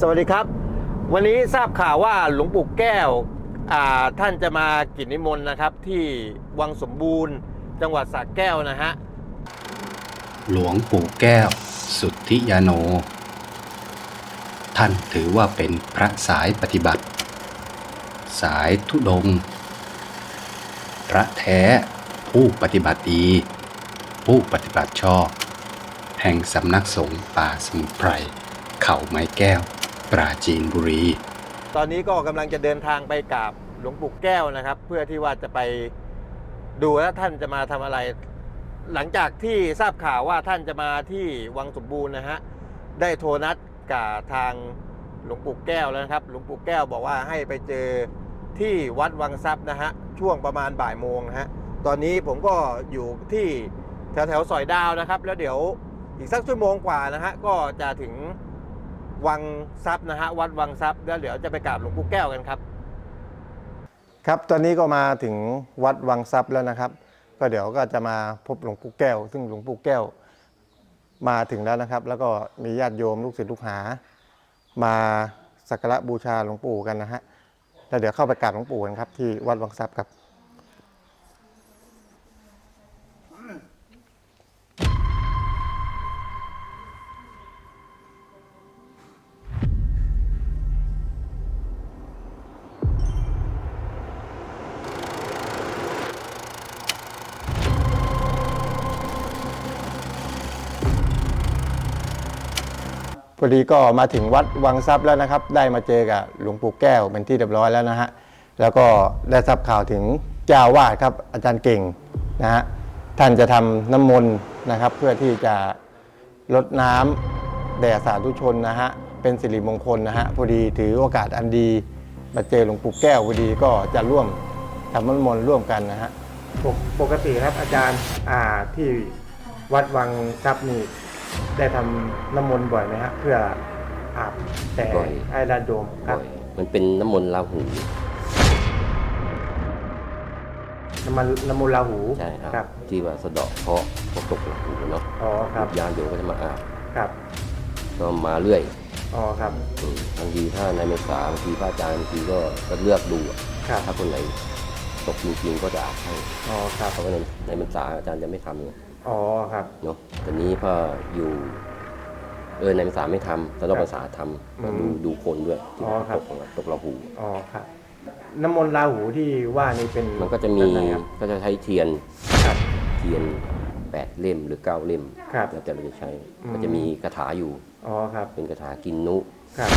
สวัสดีครับ วันนี้ทราบข่าวว่าหลวงปู่แก้วท่านจะมากิจนิมนต์นะครับ ที่วังสมบูรณ์ จังหวัดสระแก้วนะฮะหลวงปู่แก้ว สุทธิยาโน ท่านถือว่าเป็นพระสายปฏิบัติ สายทุดง พระแท้ผู้ปฏิบัติดี ผู้ปฏิบัติชอบ แห่งสำนักสงฆ์ป่าสมุทรไพรเขาไม้แก้ว ปราจีนบุรี ตอนนี้ก็กำลังจะเดินทางไปกราบหลวงปู่แก้วนะครับ เพื่อที่ว่าจะไปดูว่าท่านจะมาทำอะไร หลังจากที่ทราบข่าวว่าท่านจะมาที่วังสมบูรณ์นะฮะได้โทรนัดกับทางหลวงปู่แก้วแล้วนะครับ หลวงปู่แก้วบอกว่าให้ไปเจอที่วัดวังทรัพย์นะฮะช่วงประมาณบ่ายโมงนะฮะตอนนี้ผมก็อยู่ที่แถวแถวซอยดาวนะครับ แล้วเดี๋ยวอีกสักชั่วโมงกว่านะฮะก็จะถึง วังทรัพย์นะฮะวัดวังทรัพย์แล้วเดี๋ยวจะไปกราบหลวงปู่แก้วกันครับ ครับตอนนี้ก็มาถึงวัดวังทรัพย์แล้วนะครับ ก็เดี๋ยวก็จะมาพบหลวงปู่แก้ว ซึ่งหลวงปู่แก้วมาถึงแล้วนะครับ แล้วก็มีญาติโยมลูกศิษย์ลูกหา มาสักการะบูชาหลวงปู่กันนะฮะแล้วเดี๋ยวเข้าไปกราบหลวงปู่กันครับที่วัดวังทรัพย์ครับ อดีก็มาถึงวัดวังทรัพย์แล้วนะครับ ได้มาเจอกับหลวงปู่แก้วเป็นที่เรียบร้อยแล้วนะฮะแล้วก็ได้ทราบข่าวถึงเจ้าวาดครับอาจารย์เก่งนะฮะท่านจะทำน้ำมนต์นะครับ เพื่อที่จะลดน้ำแด่สาธุชนนะฮะเป็นสิริมงคลนะฮะพอดีถือโอกาสอันดีมาเจอหลวงปู่แก้วพอดีก็จะร่วมทำน้ำมนต์ร่วมกันนะฮะปกติครับอาจารย์อ่าที่วัดวังทรัพย์นี่ ได้ทำน้ำมนต์บ่อยไหมฮะเพื่ออาบแต่บ่อยไอ้ดานโดมครับบ่อยมันเป็นน้ำมนต์ลาหู น้ำมันน้ำมูลลาหูใช่ครับครับ ที่ว่าสะเดาะเคราะห์พวกตกลาหูเนาะอ๋อครับญาติโยมก็จะมาอาบครับก็มาเรื่อยอ๋อครับอืมบางทีถ้าในเมษาบางทีพระอาจารย์บางทีก็ก็เลือกดูอะครับถ้าคนไหนตกจริงๆก็จะอาบให้อ๋อครับเพราะว่าในในเมษาอาจารย์จะไม่ทำไง อ๋อครับเนาะแต่นี้พออยู่ เออในเมษาไม่ทำแต่นอกพรรษาทำก็ดูดูคนด้วยที่อ๋อครับตกตกลาหูอ๋อครับ น้ำมนต์ลาหูที่ว่านี่เป็นมันก็จะมีแบบไหนครับ ก็จะใช้เทียนครับเทียนแปดเล่มหรือเก้าเล่มครับแล้วแต่เราจะใช้อืม ก็จะมีคาถาอยู่ อ๋อครับเป็นคาถากินนุครับ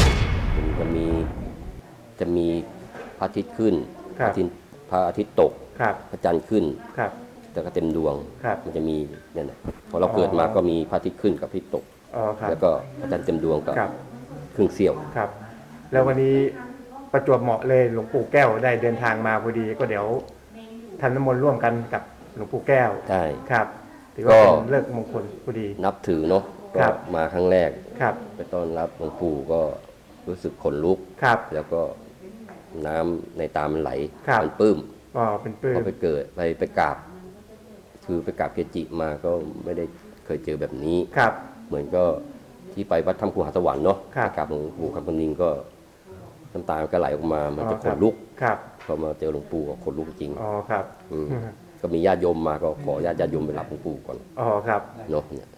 เป็นจะมีจะมีพระอาทิตย์ขึ้นครัพบระอาทิตย์พระอาทิตย์ตก ครับพระจันทร์ขึ้น ครับ แต่ก็เต็มดวง ครับมันจะมีเนี่ยนะพอเราเกิดมาก็มีพระอาทิตย์ขึ้นกับพระอาทิตย์ตก อ๋อครับแล้วก็พระจันทร์เต็มดวงกับครับครึ่งเสี้ยว ครับ แล้ววันนี้ประจวบเหมาะเลยหลวงปู่แก้วได้เดินทางมาพอดีก็เดี๋ยวทำน้ำมนต์ร่วมกันกับหลวงปู่แก้วใช่ครับถือว่าก็ เป็นเลิกษ์มงคลพอดี นับถือเนาะก็ครับ มาครั้งแรก ครับ ไปต้อนรับหลวงปู่ก็รู้สึกขนลุก ครับ แล้วก็น้ำในตามันไหลครับ มันปลื้มอ๋อเป็นปลื้พมอไปเกิดไปไปกราบ คือไปกราบเกจิมาก็ไม่ได้เคยเจอแบบนี้ ครับ เหมือนก็ที่ไปวัดถ้ำภูหาสวรรค์เนาะครับ ไปกราบหลวงปู่คำพนิงก็น้ำตาก็ไหลออกมา มันจะอ๋อขครับนลุก ครับ พอมาเจอหลวงปู่ก็ขนลุกจริงอ๋อครับอืมก็มีญาติโยมมาก็ขอญาติญาติโยมไปรับหลวงปู่ก่อนอ๋อครับ เนาะเนี่ย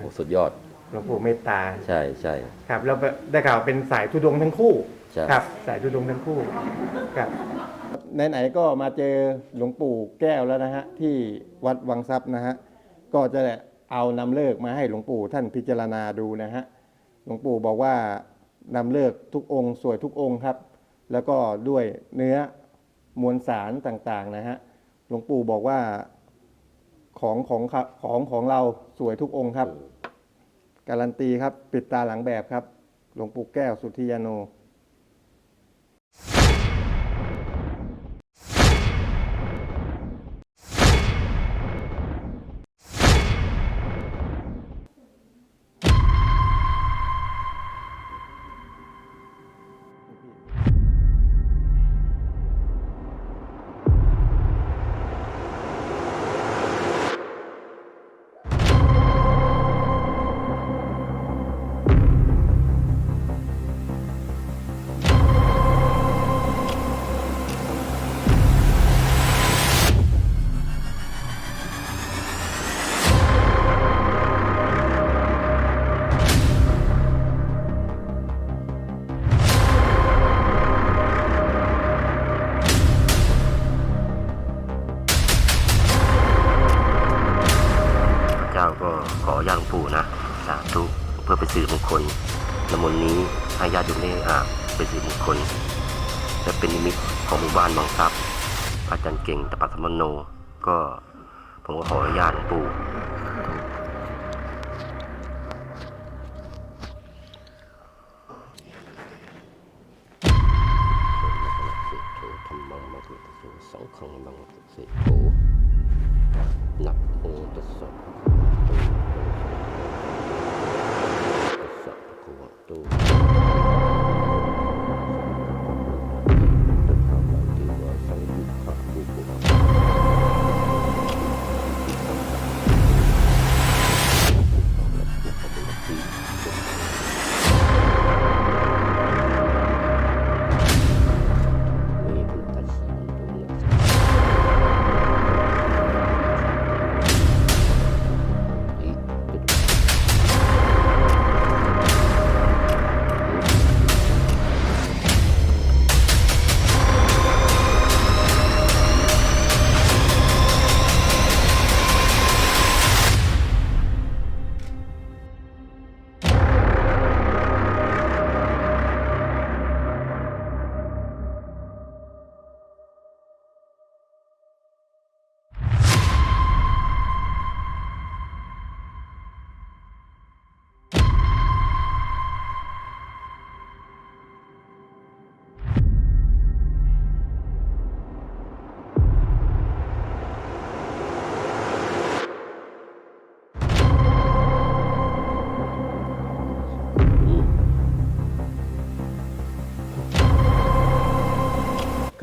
โอ้สุดยอด หลวงปู่เมตตา ใช่ใช่ ครับ แล้วได้ข่าวเป็นสายทุดงค์ทั้งคู่ ใช่ ครับ สายทุดงค์ทั้งคู่ ครับ ไหนๆก็มาเจอหลวงปู่แก้วแล้วนะฮะที่วัดวังทรัพย์นะฮะก็จะเอานำเลิกมาให้หลวงปู่ท่านพิจารณาดูนะฮะหลวงปู่บอกว่านำเลิกทุกองค์ สวยทุกองค์ครับ แล้วก็ด้วยเนื้อมวลสารต่างๆนะฮะหลวงปู่บอกว่าของของของของเราสวยทุกองค์ครับ การันตีครับ ปิดตาหลังแบบครับ หลวงปู่แก้วสุธิยาโน ญาติหลวงปู่นะสาธุเพื่อไปสื่อมงคลน้ำมนต์นี้ให้ญาติโยมได้อาบไปสื่อมงคลและเป็นนิมิตของหมู่บ้านบางทรัพย์อาจารย์เก่งตะปัสสมโน ก็ผมก็ขออนุญาตหลวงปู่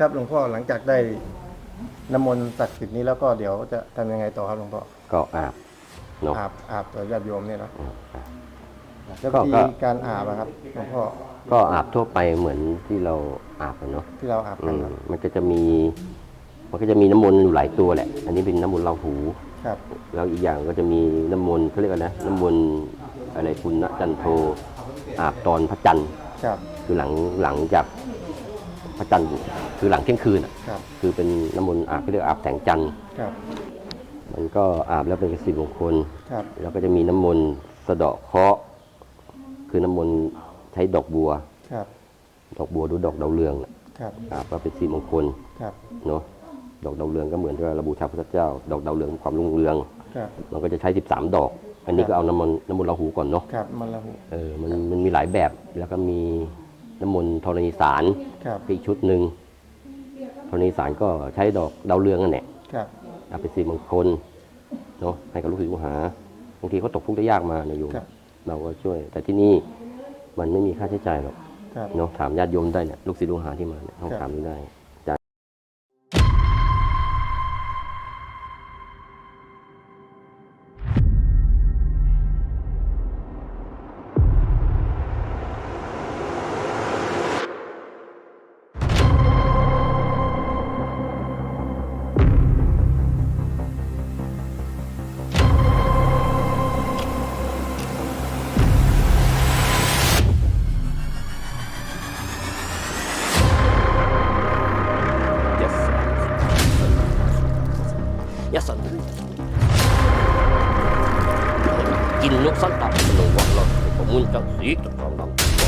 ครับหลวงพ่อหลังจากได้น้ำมนต์ศักดิ์สิทธิ์นี้แล้วก็เดี๋ยวจะทำยังไงต่อครับหลวงพ่อก็อาบเนาะอาบอาบต่อญาติโยมเนี่ยเนาะอาบอาบ แล้วก็ วิก็ธีการอาบอะครับหลวงพ่อก็อาบทั่วไปเหมือนที่เราอาบอะเนาะที่เราอาบอืกันมครับมันก็จะมี มันก็จะมีน้ำมนต์อยู่หลายตัวแหละ อันนี้เป็นน้ำมนต์เราหู ครับแล้วอีกอย่างก็จะมีน้ำมนต์เขาเรียกอะไรนะน้ำมนต์อะไรปุณณจันโทอาบตอนพระจันทร์ ครับ คือหลังหลังจาก พระจันทร์คือหลังเที่ยงคืนอะครับคือเป็นน้ำมนต์อาบเขาเรียกอาบแสงจันทร์ครับมันก็อาบแล้วเป็นสิริมงคลครับแล้วก็จะมีน้ำมนต์สะเดาะเคราะห์คือน้ำมนต์ใช้ดอกบัว ครับดอกบัวหรือดอกดาวเรืองน่ะครับอาบก็เป็นสิริมงคลครับเนาะดอกดาวเรืองก็เหมือนกับระบูชาพระเจ้า ดอกดาวเรืองความรุ่งเรือง ครับมันก็จะใช้ 13 ดอก อันนี้ก็เอาน้ำมนต์น้ำมนต์ราหูก่อนเนาะ ครับมันละหู เออ มัน มันมีหลายแบบ แล้วก็มี น้ำมนต์ธรณีสารครับอีกชุดหนึ่งธรณีสารก็ใช้ดอกดาวเรืองนั่นแหละครับเอาเป็นสิริมงคลเนาะให้กับลูกศิษย์ลูกหาบางทีเขาตกทุกข์ได้ยากมาเนี่ยโยมครับเราก็ช่วย แต่ที่นี่มันไม่มีค่าใช้จ่ายหรอกครับเนาะถามญาติโยมได้เนี่ยลูกศิษย์ลูกหาที่มาเนี่ยต้องครับถามดูได้ กินนกสันตับหนุวังเราผมมุนจังสีตะกองดำตัว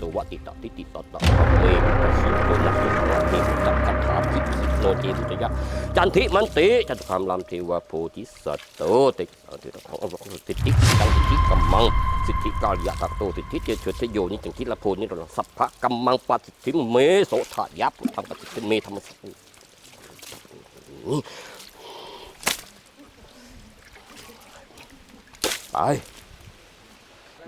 ตัววติดตับที่ติดตับตับทำมือเป็นสีโตนักยุคหลักนี้จับกัดถามที่โนเทพุทธยะจันทิมันติจันทคามลำเทวโพธิสัตว์โตติติสิทธิตังสิทธิกัมมังสิทธิกาลยะตักโตสิทธิเจเฉทโยนิจังคิละโพนิโรธสัพพะกัมมังปัสสิทธิเมโสถายับทำปัสสิทธิเมธรรมสัพไป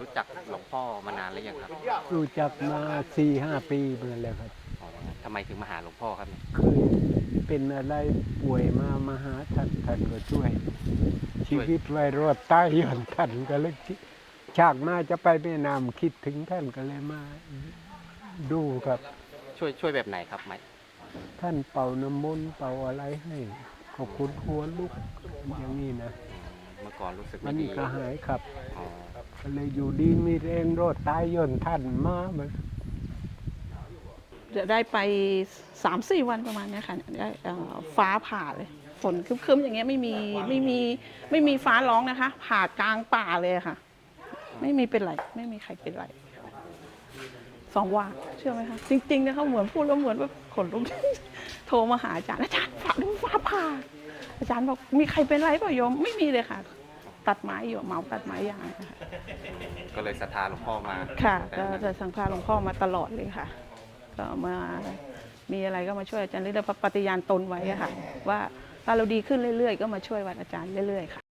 รู้จักหลวงพ่อมานานหรือยังครับรู้จักมาสี่ห้าปีเมื่อแล้วครับอ๋อทำไมถึงมาหาหลวงพ่อครับเนี่ยเคยเป็นอะไรป่วยมามาหาท่านท่านก็ช่วย ชีวิตไว้รอดตายย่อนท่านก็เลยคิดฉากหน้าจะไปแม่น้ำคิดถึงท่านก็เลยมา ดูครับ ช่วยช่วยแบบไหนครับไหมท่านเป่าน้ำมนต์เป่าอะไรให้ขอบคุณหัวลุกอย่างนี้นะมเมื่อก่อนรู้สึกมัไม่นดีก็หายครับ อ๋อ ก็เลยอยู่ดีมีแรงรอดตายย่นท่านมาเหมือนจะได้ไปสามสี่วันประมาณเนี้ยค่ะได้เอ่อฟ้าผ่าเลยฝนครึ้มๆอย่างเงี้ยไม่มีไม่มีไม่มีฟ้าร้องนะคะ ผ่ากลางป่าเลยค่ะ ไม่มีเป็นไรไม่มีใครเป็นไรสองว่าเชื่อไหมคะจริงๆนะคะเหมือนพูดแล้วเหมือนแบบขนลุก โทรมาหาอาจารย์อาจารย์ฟ้าฟ้าผ่า อาจารย์บอกมีใครเป็นไรเปล่าโยมไม่มีเลยค่ะ ตัดไม้อยู่เหมาตัดไม้ยางค่ะก็เลยศรัทธาหลวงพ่อมาค่ะตั้งก็แต่นั้นจะสังฆาหลวงพ่อมาตลอดเลยค่ะ ก็มามีอะไรก็มาช่วยอาจารย์เรื่อยๆปฏิญาณตนไว้อะค่ะ ว่าถ้าเราดีขึ้นเรื่อยๆ ก็มาช่วยวัดอาจารย์เรื่อยๆค่ะ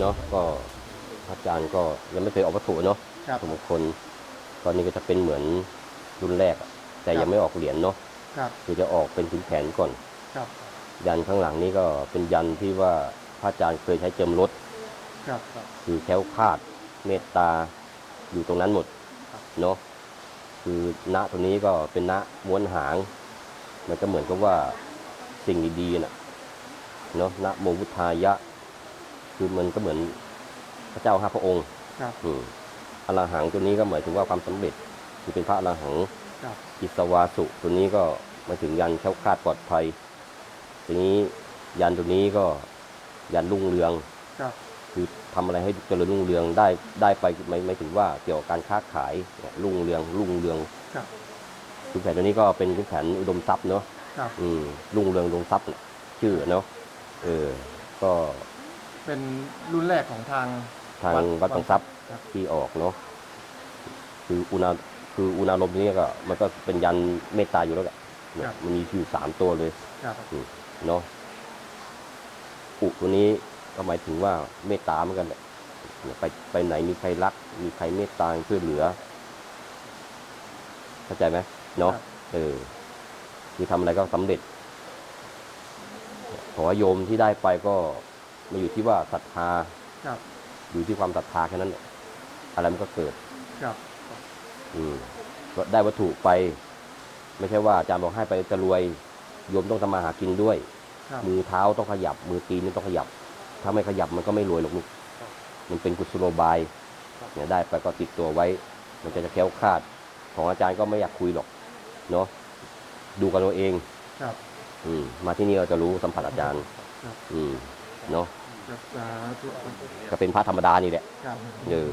เนาะก็อาจารย์ก็ยังไม่เคยออกวัตถุเนาะครับ สมงคลตอนนี้ก็จะเป็นเหมือนรุ่นแรกอะแต่ยังไม่ออกเหรียญเนาะครับคือจะออกเป็นถึงแขนก่อน ครับยันข้างหลังนี้ก็เป็นยันที่ว่าพระอาจารย์เคยใช้เจิมรถ ครับคือแคล้วคลาดเมตตาอยู่ตรงนั้นหมดเนาะคือณตรงนี้ก็เป็นณม้วนหาง มันก็เหมือนกับว่าสิ่งดีๆน่ะเนาะณโมพุทธายะ คือมันก็เหมือนพระเจ้าห้าพระองค์ครับอืมอรหังตัวนี้ก็หมายถึงว่าความสำเร็จคือเป็นพระอรหังครับอิสวาสุตัวนี้ก็หมายถึงยันแคล้วคลาดปลอดภัยทีนี้ยันตัวนี้ก็ยันรุ่งเรืองครับคือทำอะไรให้เจริญรุ่งเรืองได้ได้ไปไม่ไม่ถึงว่าเกี่ยวกับการค้าขายเนี่ยรุ่งเรืองรุ่งเรืองครับคุณแผนตัวนี้ก็เป็นคุณแผนอุดมทรัพย์เนาะครับอืมรุ่งเรืองอุดมทรัพย์น่ะชื่อเนาะเออ ก็ เป็นรุ่นแรกของทางทางวัวัดดบางทรัพย์ครับที่ออกเนาะคืออุณาคืออุณารมณ์นี้ก็มันก็เป็นยันเมตตาอยู่แล้วแหละเนี่ยมันมีอยู่สามตัวเลยครับเนาะอุตัวนี้ก็หมายถึงว่าเมตตาเหมือนกันแหละเนี่ยไปไปไหนมีใครรัก มีใครเมตตาช่วยเหลือเข้าใจไหมเนาะเออคือทำอะไรก็สำเร็จขอโยมที่ได้ไปก็ มาอยู่ที่ว่าศรัทธาครับอยู่ที่ความศรัทธาแค่นั้นแหละอะไรมันก็เกิด ครับ อืมก็ได้วัตถุไป ไม่ใช่ว่าอาจารย์บอกให้ไปจะรวยโยมต้องทำมาหากินด้วย ครับ มือเท้าต้องขยับ มือตีนนี่ต้องขยับ ถ้าไม่ขยับมันก็ไม่รวยหรอกลูกมันเป็นกุศโลบายเนี่ยได้ไปก็ติดตัวไว้ มันจะจะแคล้วคลาด ของอาจารย์ก็ไม่อยากคุยหรอกเนาะดูกันเอาเอง ครับ อืมมาที่นี่เราจะรู้สัมผัสอาจารย์ ครับ อืมเนาะครับสาธุ ก็เป็นพระธรรมดานี่แหละครับ เออ